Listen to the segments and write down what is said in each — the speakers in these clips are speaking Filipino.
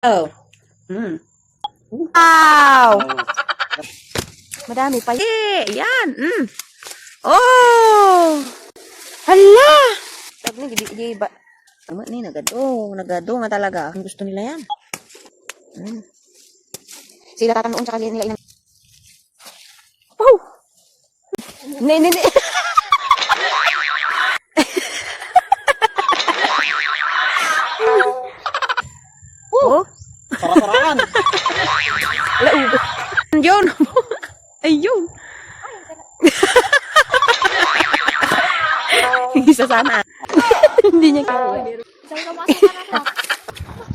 Oh. Mm. Wow! Madami pa. Eh, yan. Mm. Oh! Hala! Tag ni gidi gidi ba? Tama ni, nagado. Nagado nga talaga. Ang gusto nila yan. Mm. Sila tatanoon sa nila inang. Wow! Ne, ne, ne. oh, Para-paraan. wala ubo. Yun. Ayun. Isa sana. Hindi niya kaya.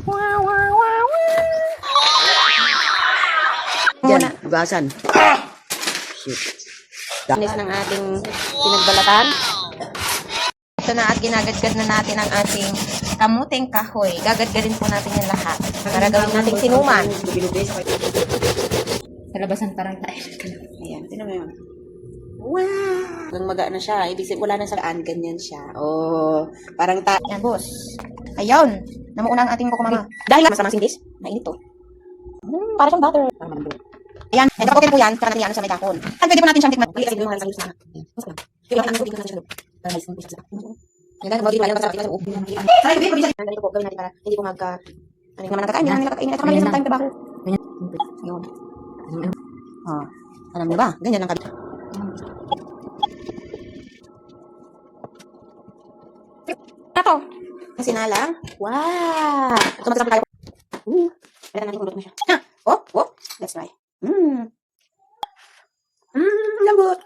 Wow, wow, wow, Yan, Muna. bugasan. Shit. Inis ng ating pinagbalatan. Ito na at ginagadgad na natin ang ating kamuting kahoy. Gagadgadin po natin yung lahat para gawin nating sinuman. Sa labasan parang tayo. Ayan, tinan mo yun. Wow! Nang maga na siya, ibig sabihin wala na sa daan, ganyan siya. Oh, parang ta... Yan, boss. Ayun. Namuuna ang ating buko mama. Dahil nga masama sindis, mainit to. Hmm, para siyang butter. Parang malambot. Ayan, and okay po yan. Saka natin yan sa may dahon. At pwede po natin siyang tikman. Pwede kasi yung mga sa sana. Mas lang. Kaya natin yung sa loob. Para may smoke siya sa Yan guys, mag-iwala lang sa sa loob. Sa loob, pwede siya. Ganito po, gawin natin para hindi po magka... Ano naman nakakain, hindi nila kakainin. At saka malinis naman tayong trabaho. Ganyan. Yun. Oh. Ah, alam niyo ba? Ganyan ang kabit. Ako. Kasi na lang. Wow! So, magkasapon tayo. Hmm. Kaya natin kung na siya. Ha! Oh, oh. Let's try. Mmm. Mmm, lambot.